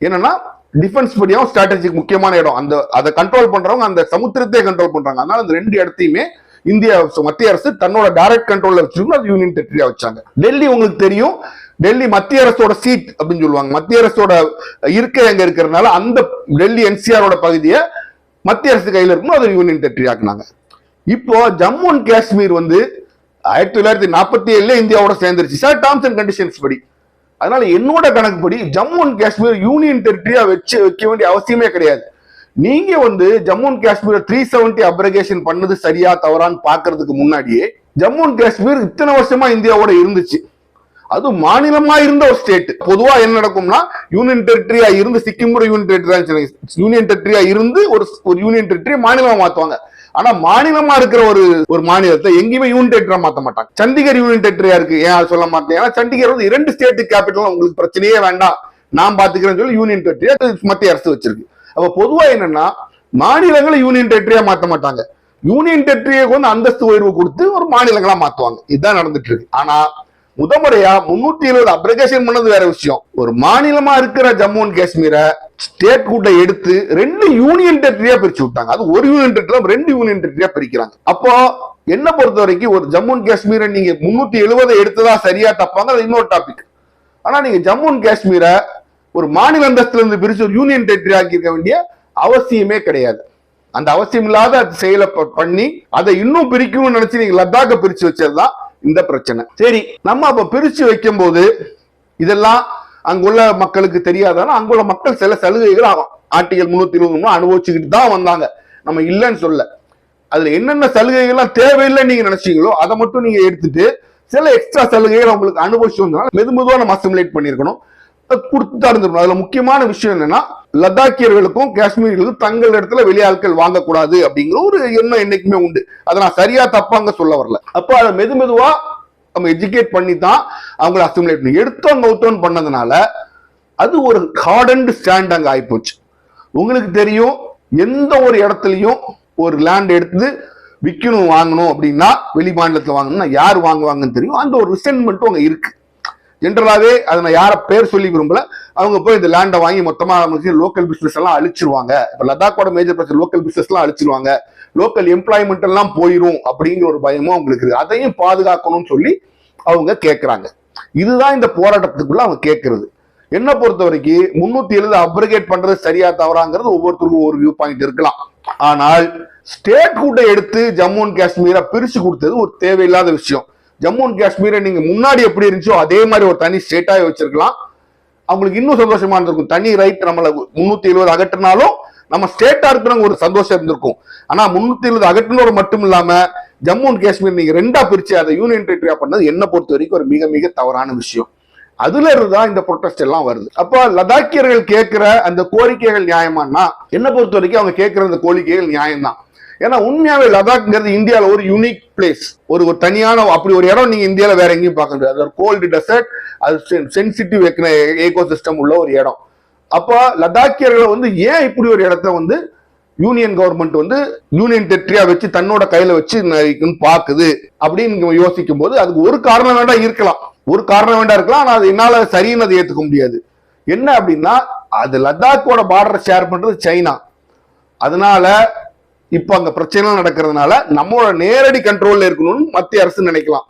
என்னன்னா டிஃபென்ஸ் படியும் ஸ்ட்ராட்டஜிக் முக்கியமான இடம். அந்த அதை கண்ட்ரோல் பண்றவங்க அந்த சமுத்திரத்தை கண்ட்ரோல் பண்றாங்க. அதனால அந்த ரெண்டு இடத்தையுமே இந்திய அரசு- மத்திய அரசு தன்னோட டைரக்ட் கண்ட்ரோல்ல வச்சிருக்கணும் அது யூனியன் டெரிட்டரியா வச்சாங்க. டெல்லி உங்களுக்கு தெரியும். டெல்லி மத்திய அரசோட சீட் அப்படின்னு சொல்லுவாங்க. மத்திய அரசோட இருக்கை அங்க இருக்கிறதுனால அந்த டெல்லி என்சிஆரோட பகுதியை மத்திய அரசு கையில் இருக்கும் அது யூனியன் டெரிட்டரி ஆக்குனாங்க. இப்போ ஜம்மு அண்ட் காஷ்மீர் வந்து ஆயிரத்தி தொள்ளாயிரத்தி நாற்பத்தி ஏழுல இந்தியாவோட சேர்ந்துருச்சு. சார் டேர்ம்ஸ் அண்ட் கண்டிஷன்ஸ் படி. அதனால என்னோட கணக்குப்படி ஜம்மு அண்ட் காஷ்மீர் யூனியன் டெரிட்டரியா வச்சு வைக்க வேண்டிய அவசியமே கிடையாது. நீங்க வந்து Jammu and Kashmir three seventy abrogation பண்ணது சரியா தவறான்னு பாக்குறதுக்கு முன்னாடியே ஜம்மு அண்ட் காஷ்மீர் இத்தனை வருஷமா இந்தியாவோட இருந்துச்சு. அது மாநிலமா இருந்த ஒரு ஸ்டேட் பொதுவா என்ன நடக்கும்னா யூனியன் டெரிட்டரியா இருந்து சிக்கிம் கூட யூனியன் டெரிட்டரியா யூனியன் டெரிட்டரியா இருந்து ஒரு ஒரு யூனியன் டெரிட்டரி மாநிலமா மாத்துவாங்க. ஆனா மாநிலமா இருக்கிற ஒரு ஒரு மாநிலத்தை எங்கேயுமே யூனியன் டெரிட்டரியா மாத்த மாட்டாங்க. சண்டிகர் யூனியன் டெரிட்டரியா இருக்கு. ஏன் சொல்ல மாட்டேன்? ஏன்னா சண்டிகர் வந்து இரண்டு ஸ்டேட் கேபிட்டல் உங்களுக்கு பிரச்சனையே வேண்டாம். நான் பாத்துக்கிறேன்னு சொல்லி யூனியன் டெரிட்டரியா மத்திய அரசு வச்சிருக்கு. அப்ப பொதுவா என்னன்னா மாநிலங்களை யூனியன் டெரிட்டரியா மாத்த மாட்டாங்க. யூனியன் டெரிட்டரியை வந்து அந்தஸ்து உயர்வு கொடுத்து ஒரு மாநிலங்களா மாத்துவாங்க. இதுதான் நடந்துட்டு இருக்கு. ஆனா முதமுறையா முன்னூத்தி எழுபது அப்ரிகேஷன் பண்ணது வேற விஷயம். ஒரு மாநிலமா இருக்கிற ஜம்மு அண்ட் காஷ்மீரை ஸ்டேட் கூட்ட எடுத்து ரெண்டு யூனியன் டெரிட்டரியா பிரிச்சு விட்டாங்க. அது ஒரு யூனியன் டெரிட்டரியா ரெண்டு யூனியன் டெரிட்டரியா பிரிக்கிறாங்க. அப்போ என்ன பொறுத்த வரைக்கும் ஒரு ஜம்மு அண்ட் காஷ்மீரை நீங்க முன்னூத்தி எழுபதை எடுத்ததா சரியா தப்பாங்க அது இன்னொரு டாபிக் ஆனா நீங்க ஜம்மு அண்ட் காஷ்மீரை ஒரு மாநில அந்தஸ்துல இருந்து பிரிச்சு ஒரு யூனியன் டெரிட்டரி ஆக்கியிருக்க வேண்டிய அவசியமே கிடையாது. அந்த அவசியம் இல்லாத செயலை பண்ணி அதை இன்னும் பிரிக்கணும்னு நினைச்சு நீங்க லத்தாக்க பிரிச்சு வச்சதுதான் இந்த பிரச்சனை. சரி நம்ம அப்ப பிரிச்சு வைக்கும் போது இதெல்லாம் அங்குள்ள மக்களுக்கு தெரியாதாலும் அங்குள்ள மக்கள் சில சலுகைகள் ஆர்டிகல் முன்னூத்தி இருபது அனுபவிச்சுக்கிட்டு தான் வந்தாங்க. நம்ம இல்லைன்னு சொல்ல. அதுல என்னென்ன சலுகைகள்லாம் தேவையில்லைன்னு நீங்க நினைச்சீங்களோ அதை மட்டும் நீங்க எடுத்துட்டு சில எக்ஸ்ட்ரா சலுகைகள் அவங்களுக்கு அனுபவிச்சு வந்தனால மெது மெதுவாக நம்ம அசிமுலேட் பண்ணிருக்கணும் கொடுத்து தான் இருந்திருக்கணும். அதுல முக்கியமான விஷயம் என்னன்னா லத்தாக்கியர்களுக்கும் காஷ்மீர்களுக்கும் தங்கள் இடத்துல வெளியாட்கள் வாங்கக்கூடாது அப்படிங்கிற ஒரு எண்ணம் என்னைக்குமே உண்டு. அதை நான் சரியா தப்பாங்க சொல்ல வரல. அப்போ அதை மெது மெதுவா நம்ம எஜுகேட் பண்ணி தான் அவங்கள அசிமுலேட் பண்ணி எடுத்தோம் கவுத்தோன்னு பண்ணதுனால அது ஒரு ஹார்டன்டு ஸ்டாண்ட் அங்கே ஆகிப்போச்சு உங்களுக்கு தெரியும் எந்த ஒரு இடத்துலையும் ஒரு லேண்ட் எடுத்து விற்கணும் வாங்கணும் அப்படின்னா வெளி மாநிலத்தில் வாங்கணும்னா யார் வாங்குவாங்கன்னு தெரியும். அந்த ஒரு ரிசென்ட்மெண்ட்டும் அங்கே இருக்குது ஜென்ரலாகவே அதை நான் யாரை பேர் சொல்லி விரும்பல. அவங்க போய் இந்த லேண்டை வாங்கி மொத்தமா லோக்கல் பிஸ்னஸ் எல்லாம் அழிச்சிருவாங்க. இப்போ லடாக்கோட மேஜர் பிரச்சனை லோக்கல் பிஸ்னஸ்லாம் எல்லாம் அழிச்சிருவாங்க. லோக்கல் எம்ப்ளாய்மெண்ட் எல்லாம் போயிரும் அப்படிங்கிற ஒரு பயமும் அவங்களுக்கு இருக்கு. அதையும் பாதுகாக்கணும்னு சொல்லி அவங்க கேட்குறாங்க இதுதான் இந்த போராட்டத்துக்குள்ள அவங்க கேட்கறது என்ன பொறுத்த வரைக்கும் முன்னூத்தி எழுபது அப்ரிகேட் பண்றது சரியா தவறாங்கிறது ஒவ்வொருத்தருக்கும் ஒரு வியூ பாயிண்ட் இருக்கலாம். ஆனால் ஸ்டேட் கூட எடுத்து ஜம்மு அண்ட் காஷ்மீரை பிரிச்சு கொடுத்தது ஒரு தேவையில்லாத விஷயம். ஜம்மு அண்ட் காஷ்மீரை நீங்கள் முன்னாடி எப்படி இருந்துச்சோ அதே மாதிரி ஒரு தனி ஸ்டேட்டாக வச்சிருக்கலாம். அவங்களுக்கு இன்னும் சந்தோஷமா இருந்திருக்கும். தனி ரைட் நம்மளை முன்னூத்தி எழுபது அகற்றினாலும் நம்ம ஸ்டேட்டா இருக்கிறவங்க ஒரு சந்தோஷம் இருந்திருக்கும். ஆனா முன்னூத்தி எழுபது அகற்றினோட மட்டும் இல்லாம ஜம்மு அண்ட் காஷ்மீர் நீங்க ரெண்டா பிரிச்சு அதை யூனியன் டெரிட்டரியா பண்ணது என்ன பொறுத்த வரைக்கும் ஒரு மிக மிக தவறான விஷயம். அதுல இருந்துதான் இந்த ப்ரொட்டஸ்ட் எல்லாம் வருது. அப்போ லதாக்கியர்கள் கேட்கிற அந்த கோரிக்கைகள் நியாயமானா? என்ன பொறுத்த வரைக்கும் அவங்க கேட்கிற அந்த கோரிக்கைகள் நியாயம்தான். ஏன்னா உண்மையாவே லடாக்ங்கிறது இந்தியாவில் ஒரு யூனிக் பிளேஸ் ஒரு ஒரு தனியான அப்படி ஒரு இடம் நீங்க இந்தியாவில் வேற எங்கேயும் பார்க்க முடியாது. அது ஒரு கோல்டு டெசர்ட் அது சென்சிட்டிவ் ஏகோ சிஸ்டம் உள்ள ஒரு இடம். அப்போ லடாக்கியர்களை வந்து ஏன் இப்படி ஒரு இடத்த வந்து யூனியன் கவர்மெண்ட் வந்து யூனியன் டெரிட்டரியா வச்சு தன்னோட கையில வச்சு பாக்குது? அப்படின்னு யோசிக்கும் போது அதுக்கு ஒரு காரணம் வேண்டா இருக்கலாம். ஒரு காரணம் வேண்டா இருக்கலாம் ஆனா அது என்னால சரின்னு அதை ஏத்துக்க முடியாது. என்ன அப்படின்னா அது லடாக்கோட பார்டரை ஷேர் பண்றது சைனா. அதனால இப்போ அங்கே பிரச்சனைலாம் நடக்கிறதுனால நம்மளோட நேரடி கண்ட்ரோல்ல இருக்கணும்னு மத்திய அரசு நினைக்கலாம்.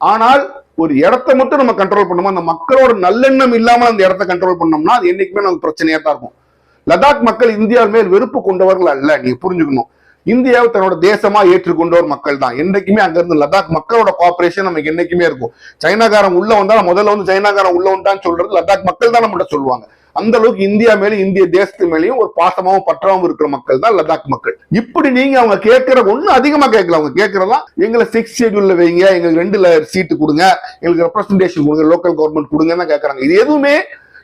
ஆனால் ஒரு இடத்த மட்டும் நம்ம கண்ட்ரோல் பண்ணோமா அந்த மக்களோட நல்லெண்ணம் இல்லாமல் அந்த இடத்த கண்ட்ரோல் பண்ணோம்னா அது என்றைக்குமே நமக்கு பிரச்சனையாக தான் இருக்கும். லடாக் மக்கள் இந்தியா மேல் வெறுப்பு கொண்டவர்கள் அல்ல நீங்க புரிஞ்சுக்கணும். இந்தியாவை தன்னோட தேசமா ஏற்றுக்கொண்டவர் மக்கள் தான். என்றைக்குமே அங்கிருந்து லடாக் மக்களோட கோஆபரேஷன் நமக்கு என்னைக்குமே இருக்கும். சைனாக்காரன் உள்ள வந்தா முதல்ல வந்து சைனாக்காரன் உள்ள வந்தான்னு சொல்றது லடாக் மக்கள் தான் நம்மகிட்ட சொல்லுவாங்க. அந்த அளவுக்கு இந்தியா மேலே இந்திய தேசத்து மேலயும் ஒரு பாசமாவும் பற்றாவும் இருக்கிற மக்கள் தான் லடாக் மக்கள். இப்படி நீங்க அவங்க கேட்கற ஒன்றும் அதிகமா கேட்கல. அவங்க கேட்கறதா எங்களை சிக்ஸ் ஷெடியூல்ல வைங்க எங்களுக்கு ரெண்டு சீட்டு கொடுங்க எங்களுக்கு ரெப்ரஸன்டேஷன் கொடுங்க லோக்கல் கவர்மெண்ட் கொடுங்கன்னு தான் கேட்கறாங்க. இது எதுவுமே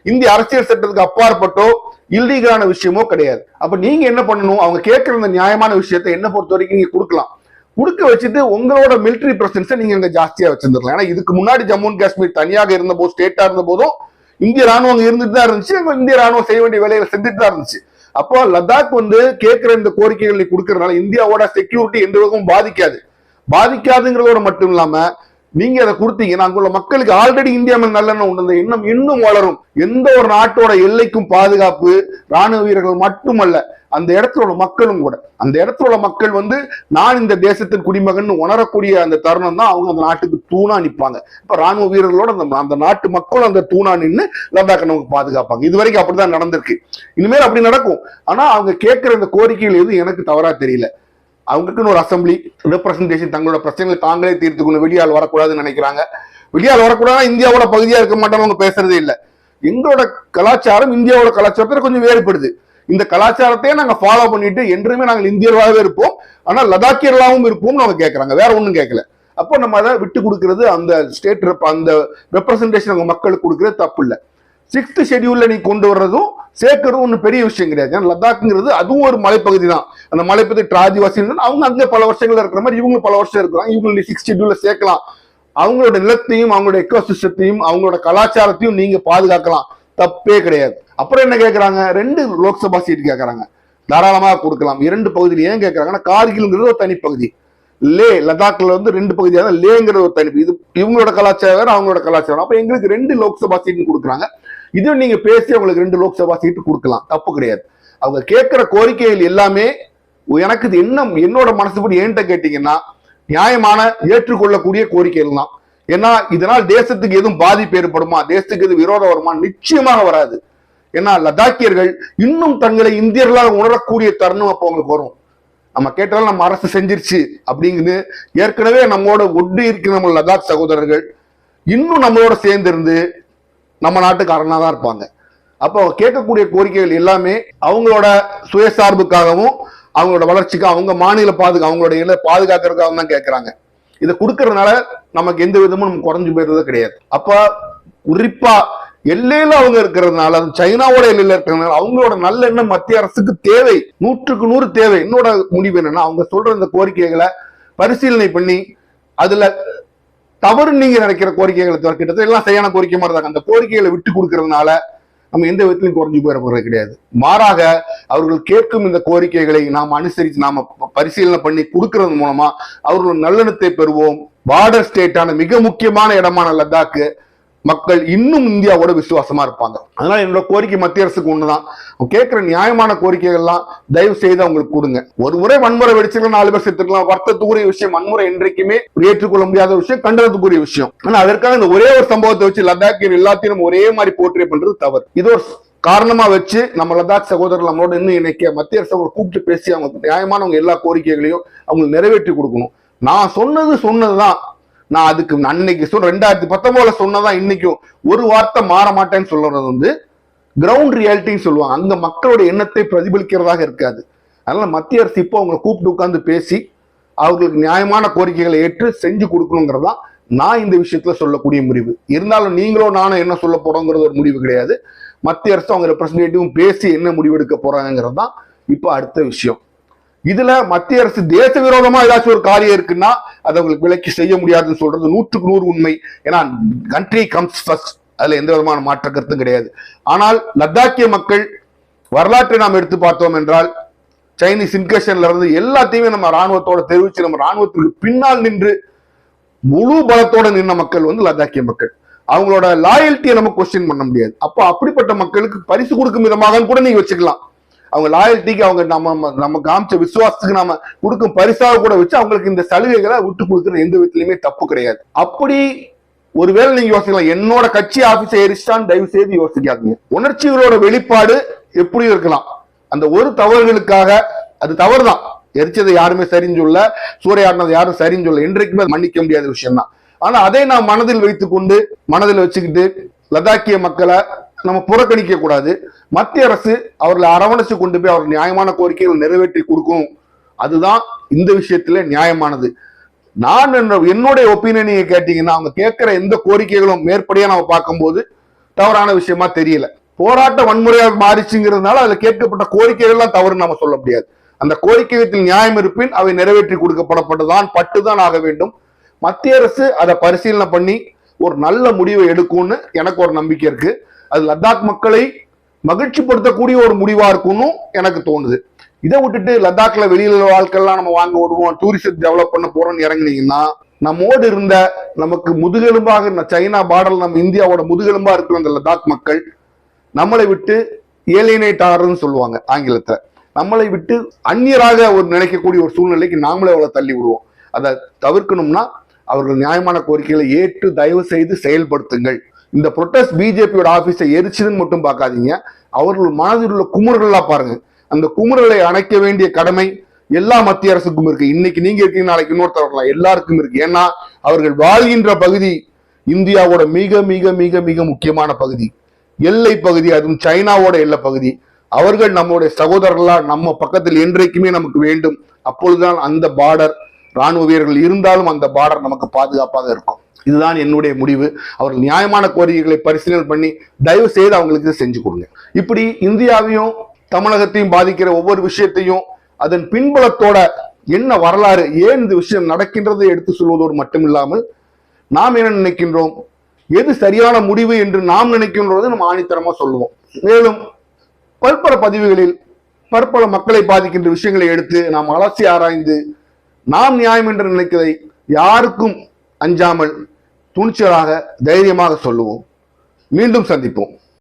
இந்திய அரசியல் சட்டத்துக்கு அப்பாற்பட்டோ இல்லீகலான விஷயமோ கிடையாது. அப்ப நீங்க என்ன பண்ணணும்? அவங்க கேட்கிற அந்த நியாயமான விஷயத்தை என்ன பொறுத்த வரைக்கும் நீங்க கொடுக்கலாம். கொடுக்க வச்சுட்டு உங்களோட மிலிட்டரி பிரசன்ஸை நீங்க இங்க ஜாஸ்தியா வச்சிருந்துருக்கலாம் ஏன்னா இதுக்கு முன்னாடி ஜம்மு அண்ட் காஷ்மீர் தனியாக இருந்த போது ஸ்டேட்டா இருந்த போதும் இந்திய ராணுவம் அங்க இருந்துட்டு தான் இருந்துச்சு. அங்க இந்திய ராணுவம் செய்ய வேண்டிய வேலைகளை செஞ்சுட்டு தான் இருந்துச்சு. அப்போ லடாக் வந்து கேட்கிற இந்த கோரிக்கைகளை கொடுக்கறதுனால இந்தியாவோட செக்யூரிட்டி எந்த விதமும் பாதிக்காது. பாதிக்காதுங்கிறதோட மட்டும் இல்லாம நீங்க அதை கொடுத்தீங்கன்னா அங்குள்ள மக்களுக்கு ஆல்ரெடி இந்தியா மேல் நல்லெண்ணம் உண்டு அந்த எண்ணம் இன்னும் வளரும். எந்த ஒரு நாட்டோட எல்லைக்கும் பாதுகாப்பு ராணுவ வீரர்கள் மட்டுமல்ல அந்த இடத்துல உள்ள மக்களும் கூட. அந்த இடத்துல உள்ள மக்கள் வந்து நான் இந்த தேசத்தின் குடிமகன் உணரக்கூடிய அந்த தருணம் தான் அவங்க அந்த நாட்டுக்கு தூணா நிற்பாங்க இப்ப ராணுவ வீரர்களோட அந்த அந்த நாட்டு மக்களும் அந்த தூணா நின்று லடாக்கை நமக்கு பாதுகாப்பாங்க. இது வரைக்கும் அப்படிதான் நடந்திருக்கு. இனிமேல் அப்படி நடக்கும். ஆனா அவங்க கேட்கிற இந்த கோரிக்கைகள் எதுவும் எனக்கு தவறா தெரியல. அவங்களுக்குன்னு ஒரு அசம்பிளி ரெப்ரசன்டேஷன் தங்களோட பிரச்சனைகளை தாங்களே தீர்த்துக்கணும் வெளியால் வரக்கூடாதுன்னு நினைக்கிறாங்க. வெளியால் வரக்கூடாதுன்னா இந்தியாவோட பகுதியா இருக்க மாட்டோம் அவங்க பேசுறதே இல்லை. எங்களோட கலாச்சாரம் இந்தியாவோட கலாச்சாரத்தில் கொஞ்சம் வேறுபடுது. இந்த கலாச்சாரத்தையே நாங்க ஃபாலோ பண்ணிட்டு என்றுமே நாங்கள் இந்தியர்களாகவே இருப்போம். ஆனா லதாக்கியர்களாகவும் இருப்போம்னு அவங்க கேட்கறாங்க வேற ஒன்றும் கேட்கல அப்போ நம்ம அதை விட்டு கொடுக்கறது அந்த ஸ்டேட் அந்த ரெப்ரசன்டேஷன் அவங்க மக்களுக்கு கொடுக்கறது தப்பு இல்லை சிக்ஸ்த் ஷெடியூல்ல நீ கொண்டு வர்றதும் சேர்க்கறதும் ஒன்றும் பெரிய விஷயம் கிடையாது. ஏன்னா லடாக்ங்கிறது அதுவும் ஒரு மலைப்பகுதி தான். அந்த மலைப்பகுதி டிராதிவாசி அவங்க அங்கே பல வருஷங்கள்ல இருக்கிற மாதிரி இவங்க பல வருஷம் இருக்கிறாங்க. இவங்க நீ சிக்ஸ் ஷெடியூல்ல சேர்க்கலாம். அவங்களோட நிலத்தையும் அவங்களோட எக்கோசிஸ்டத்தையும் அவங்களோட கலாச்சாரத்தையும் நீங்க பாதுகாக்கலாம். தப்பே கிடையாது. அப்புறம் என்ன கேட்கறாங்க ரெண்டு லோக்சபா சீட் கேட்கறாங்க தாராளமாக கொடுக்கலாம். இரண்டு பகுதியில் ஏன் கேட்கறாங்கன்னா கார்கில்ங்கிறது ஒரு தனிப்பகுதி லே லடாக்ல வந்து ரெண்டு பகுதியாக லேங்கிற ஒரு தனி இது இவங்களோட கலாச்சாரம் அவங்களோட கலாச்சாரம். அப்போ எங்களுக்கு ரெண்டு லோக்சபா சீட் கொடுக்குறாங்க. இதுவும் நீங்க பேசி அவங்களுக்கு ரெண்டு லோக்சபா சீட்டு கொடுக்கலாம். தப்பு கிடையாது. அவங்க கேட்குற கோரிக்கைகள் எல்லாமே எனக்கு இது என்ன என்னோட மனசுப்படி ஏன்ட்ட கேட்டீங்கன்னா நியாயமான ஏற்றுக்கொள்ளக்கூடிய கோரிக்கைகள் தான். ஏன்னா இதனால் தேசத்துக்கு எதுவும் பாதிப்பு ஏற்படுமா? தேசத்துக்கு எது விரோதம் வருமா நிச்சயமாக வராது. ஏன்னா லடாக்கியர்கள் இன்னும் தங்களை இந்தியர்களாக உணரக்கூடிய தருணம் அப்போ அவங்களுக்கு வரும். நம்ம கேட்டாலும் நம்ம அரசு செஞ்சிருச்சு அப்படிங்குன்னு ஏற்கனவே நம்மளோட ஒட்டி இருக்கிற நம்ம லடாக் சகோதரர்கள் இன்னும் நம்மளோட சேர்ந்து இருந்து நம்ம நாட்டுக்காரனா தான் இருப்பாங்க. அப்போ கேட்கக்கூடிய கோரிக்கைகள் எல்லாமே அவங்களோட சுயசார்புக்காகவும் அவங்களோட வளர்ச்சிக்கும் அவங்க மாநில பாதுகா அவங்களோட இல பாதுகாக்கிறதுக்காக தான் கேட்குறாங்க. இதை கொடுக்கறதுனால நமக்கு எந்த விதமும் நம்ம குறைஞ்சு போயிருந்தது கிடையாது. அப்போ குறிப்பா எல்லையில அவங்க இருக்கிறதுனால அது சைனாவோட எல்லையில இருக்கிறதுனால அவங்களோட நல்ல எண்ணம் மத்திய அரசுக்கு தேவை. நூற்றுக்கு நூறு தேவை. என்னோட முடிவு என்னன்னா அவங்க சொல்ற இந்த கோரிக்கைகளை பரிசீலனை பண்ணி அதுல தவறு நீங்க நினைக்கிற கோரிக்கைகளை கிட்டத்தட்ட எல்லாம் சரியான கோரிக்கை மாதிரி தான் அந்த கோரிக்கைகளை விட்டு கொடுக்கறதுனால நம்ம எந்த விதத்திலும் குறைஞ்சு போயிட போறது கிடையாது. மாறாக அவர்கள் கேட்கும் இந்த கோரிக்கைகளை நாம் அனுசரித்து நாம பரிசீலனை பண்ணி கொடுக்கறது மூலமா அவர்கள் நல்லெண்ணத்தை பெறுவோம். பார்டர் ஸ்டேட்டான மிக முக்கியமான இடமான லடாக்கு மக்கள் இன்னும் இந்தியாவோட விசுவாசமா இருப்பாங்க. அதனால என்னோட கோரிக்கை மத்திய அரசுக்கு ஒண்ணுதான். கேட்கிற நியாயமான கோரிக்கைகள்லாம் தயவு செய்து அவங்களுக்கு கொடுங்க. ஒரு முறை வன்முறை வெடிச்சுக்கலாம் நாலு பேர் செத்துக்கலாம் வருத்தத்துக்குரிய விஷயம் வன்முறை என்றைக்குமே ஏற்றுக்கொள்ள முடியாத விஷயம் கண்டனத்துக்குரிய விஷயம். ஆனா அதற்காக இந்த ஒரே ஒரு சம்பவத்தை வச்சு லடாக்கியர் எல்லாத்தையும் ஒரே மாதிரி போற்றி பண்றது தவறு. இது ஒரு காரணமா வச்சு நம்ம லடாக் சகோதரர்கள் நம்மளோட இன்னும் இணைக்க மத்திய அரசு அவங்க கூப்பிட்டு பேசி அவங்க நியாயமானவங்க எல்லா கோரிக்கைகளையும் அவங்களுக்கு நிறைவேற்றி கொடுக்கணும். நான் சொன்னது சொன்னதுதான். நான் அதுக்கு அன்னைக்கு சொன்ன ரெண்டாயிரத்தி பத்தொன்பதுல சொன்னதான் இன்னைக்கும் ஒரு வார்த்தை மாற மாட்டேன்னு சொல்றது வந்து கிரவுண்ட் ரியாலிட்டின்னு சொல்லுவாங்க. அங்க மக்களோட எண்ணத்தை பிரதிபலிக்கிறதாக இருக்காது. அதனால மத்திய அரசு இப்போ அவங்களை கூப்பிட்டு உட்காந்து பேசி அவர்களுக்கு நியாயமான கோரிக்கைகளை ஏற்று செஞ்சு கொடுக்கணுங்கிறதான் நான் இந்த விஷயத்துல சொல்லக்கூடிய முடிவு. இருந்தாலும் நீங்களும் நானும் என்ன சொல்ல போறோங்கிறது ஒரு முடிவு கிடையாது. மத்திய அரசு அவங்க ரெப்ரஸன்டேட்டிவும் பேசி என்ன முடிவெடுக்க போறாங்கிறது தான் இப்போ அடுத்த விஷயம். இதுல மத்திய அரசு தேச விரோதமா ஏதாச்சும் ஒரு காரியம் இருக்குன்னா அதை அவங்களுக்கு விலக்கி செய்ய முடியாதுன்னு சொல்றது நூற்றுக்கு நூறு உண்மை. ஏன்னா கண்ட்ரி கம்ஸ் ஃபர்ஸ்ட் அதுல எந்த விதமான மாற்ற கருத்தும் கிடையாது. ஆனால் லத்தாக்கிய மக்கள் வரலாற்றை நாம் எடுத்து பார்த்தோம் என்றால் சைனீஸ் இன்கஷன்ல இருந்து எல்லாத்தையுமே நம்ம ராணுவத்தோட தெரிவிச்சு நம்ம ராணுவத்துக்கு பின்னால் நின்று முழு பலத்தோட நின்ற மக்கள் வந்து லத்தாக்கிய மக்கள். அவங்களோட லாயல்ட்டியை நம்ம கொஸ்டின் பண்ண முடியாது. அப்போ அப்படிப்பட்ட மக்களுக்கு பரிசு கொடுக்கும் விதமாக கூட நீங்க வச்சுக்கலாம். அவங்க லாயல்ட்டிக்கு அவங்க நம்ம நம்ம காமிச்ச விசுவாசத்துக்கு நாம கொடுக்கும் பரிசாக கூட வச்சு அவங்களுக்கு இந்த சலுகைகளை விட்டு கொடுக்குற எந்த விதத்துலயுமே தப்பு கிடையாது. அப்படி ஒருவேளை நீங்க யோசிக்கலாம் என்னோட கட்சி ஆபீஸை எரிச்சிட்டான்னு தயவு செய்து யோசிக்காதீங்க. உணர்ச்சிகளோட வெளிப்பாடு எப்படியும் இருக்கலாம். அந்த ஒரு தவறுகளுக்காக அது தவறுதான். எரிச்சதை யாருமே சரின்னு சொல்ல சூறையாடினது யாரும் சரின்னு சொல்ல என்றைக்குமே அது மன்னிக்க முடியாத விஷயம் தான் ஆனா அதை நாம் மனதில் வைத்துக்கொண்டு மனதில் வச்சுக்கிட்டு லதாக்கிய மக்களை நம்ம புறக்கணிக்க கூடாது. மத்திய அரசு அவர்களை அரவணைச்சு கொண்டு போய் அவர் நியாயமான கோரிக்கைகள் நிறைவேற்றி கொடுக்கும். அதுதான் இந்த விஷயத்துல நியாயமானது. நான் என்னுடைய ஒப்பீனியன் நீங்க கேட்டீங்கன்னா அவங்க கேட்கிற எந்த கோரிக்கைகளும் மேற்படியா நம்ம பார்க்கும்போது தவறான விஷயமா தெரியல. போராட்ட வன்முறையாக மாறிச்சுங்கிறதுனால அதுல கேட்கப்பட்ட கோரிக்கைகள்லாம் தவறு நம்ம சொல்ல முடியாது. அந்த கோரிக்கையத்தில் நியாயம் இருப்பின் அவை நிறைவேற்றி கொடுக்கப்படப்பட்டுதான் பட்டுதான் ஆக வேண்டும். மத்திய அரசு அதை பரிசீலனை பண்ணி ஒரு நல்ல முடிவை எடுக்கும்னு எனக்கு ஒரு நம்பிக்கை இருக்கு. அது லடாக் மக்களை மகிழ்ச்சிப்படுத்தக்கூடிய ஒரு முடிவா இருக்கும்னு எனக்கு தோணுது. இதை விட்டுட்டு லடாக்ல வெளியில வாழ்க்கைலாம் நம்ம வாங்க விடுவோம் டூரிசம் டெவலப் பண்ண போறோம்னு இறங்குனீங்கன்னா நம்மோடு இருந்த நமக்கு முதுகெலும்பாக சைனா பாடல் நம்ம இந்தியாவோட முதுகெலும்பா இருக்கிற அந்த லடாக் மக்கள் நம்மளை விட்டு ஏலியனேட் ஆகிறதுன்னு சொல்லுவாங்க ஆங்கிலத்துல. நம்மளை விட்டு அந்நியராக ஒரு நினைக்கக்கூடிய ஒரு சூழ்நிலைக்கு நாமளே அவளை தள்ளி விடுவோம். அதை தவிர்க்கணும்னா அவர்கள் நியாயமான கோரிக்கைகளை ஏற்று தயவு செய்து செயல்படுத்துங்கள். இந்த புரொட்டஸ்ட் பிஜேபியோட ஆஃபீஸை எரிச்சதுன்னு மட்டும் பார்க்காதீங்க. அவர்கள் மனதில் உள்ள குமுறலா பாருங்க. அந்த குமுறுகளை அணைக்க வேண்டிய கடமை எல்லா மத்திய அரசுக்கும் இருக்கு. இன்னைக்கு நீங்க இருக்கீங்க நாளைக்கு இன்னொருத்தர் வரலாம். எல்லாருக்கும் இருக்கு. ஏன்னா அவர்கள் வாழ்கின்ற பகுதி இந்தியாவோட மிக மிக மிக மிக முக்கியமான பகுதி. எல்லை பகுதி அதுவும் சைனாவோட எல்லை பகுதி. அவர்கள் நம்முடைய சகோதரர்களா நம்ம பக்கத்தில் என்றைக்குமே நமக்கு வேண்டும். அப்பொழுதுதான் அந்த பார்டர் ராணுவ வீரர்கள் இருந்தாலும் அந்த பார்டர் நமக்கு பாதுகாப்பாக இருக்கும். இதுதான் என்னுடைய முடிவு. அவர்கள் நியாயமான கோரிக்கைகளை பரிசீலனை பண்ணி தயவு செய்து அவங்களுக்கு செஞ்சு கொடுங்க. இப்படி இந்தியாவையும் தமிழகத்தையும் பாதிக்கிற ஒவ்வொரு விஷயத்தையும் அதன் பின்புலத்தோட என்ன வரலாறு ஏன் இந்த விஷயம் நடக்கின்றதை எடுத்து சொல்வதோடு மட்டுமில்லாமல் நாம் என்ன நினைக்கின்றோம்? எது சரியான முடிவு என்று நாம் நினைக்கின்றதை நம்ம ஆணித்தரமா சொல்லுவோம். மேலும் பற்பல பதிவுகளில் பற்பல மக்களை பாதிக்கின்ற விஷயங்களை எடுத்து நாம் அலசி ஆராய்ந்து நாம் நியாயம் என்று நினைக்கிறதை யாருக்கும் அஞ்சாமல் துணிச்சலாக தைரியமாக சொல்லுவோம். மீண்டும் சந்திப்போம்.